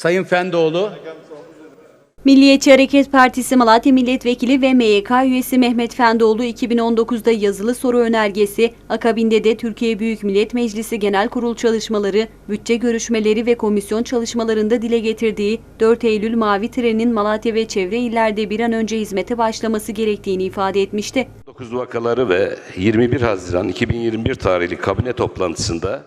Sayın Fendoğlu, Milliyetçi Hareket Partisi Malatya Milletvekili ve MYK üyesi Mehmet Fendoğlu 2019'da yazılı soru önergesi, akabinde de Türkiye Büyük Millet Meclisi Genel Kurul çalışmaları, bütçe görüşmeleri ve komisyon çalışmalarında dile getirdiği 4 Eylül Mavi Tren'in Malatya ve çevre illerde bir an önce hizmete başlaması gerektiğini ifade etmişti. 9 vakaları ve 21 Haziran 2021 tarihli kabine toplantısında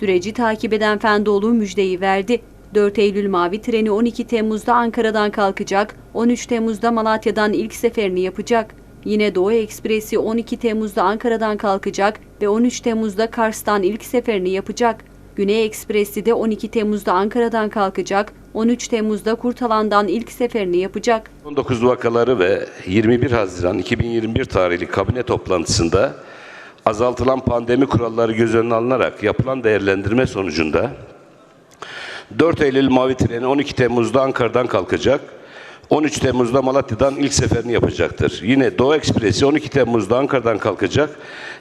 Süreci takip eden Fendoğlu müjdeyi verdi. 4 Eylül Mavi Treni 12 Temmuz'da Ankara'dan kalkacak, 13 Temmuz'da Malatya'dan ilk seferini yapacak. Yine Doğu Ekspresi 12 Temmuz'da Ankara'dan kalkacak ve 13 Temmuz'da Kars'tan ilk seferini yapacak. Güney Ekspresi de 12 Temmuz'da Ankara'dan kalkacak, 13 Temmuz'da Kurtalan'dan ilk seferini yapacak. 19 vakaları ve 21 Haziran 2021 tarihli kabine toplantısında azaltılan pandemi kuralları göz önüne alınarak yapılan değerlendirme sonucunda 4 Eylül Mavi Treni 12 Temmuz'da Ankara'dan kalkacak. 13 Temmuz'da Malatya'dan ilk seferini yapacaktır. Yine Doğu Ekspresi 12 Temmuz'da Ankara'dan kalkacak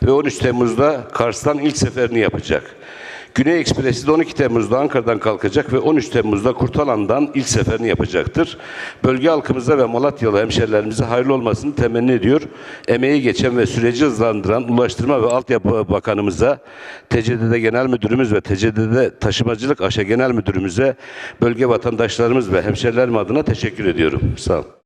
ve 13 Temmuz'da Kars'tan ilk seferini yapacak. Güney Ekspresi de 12 Temmuz'da Ankara'dan kalkacak ve 13 Temmuz'da Kurtalan'dan ilk seferini yapacaktır. Bölge halkımıza ve Malatyalı hemşerilerimize hayırlı olmasını temenni ediyor. Emeği geçen ve süreci hızlandıran Ulaştırma ve Altyapı Bakanımıza, TCDD Genel Müdürümüz ve TCDD Taşımacılık Aşa Genel Müdürümüze, bölge vatandaşlarımız ve hemşerilerim adına teşekkür ediyorum. Sağ olun.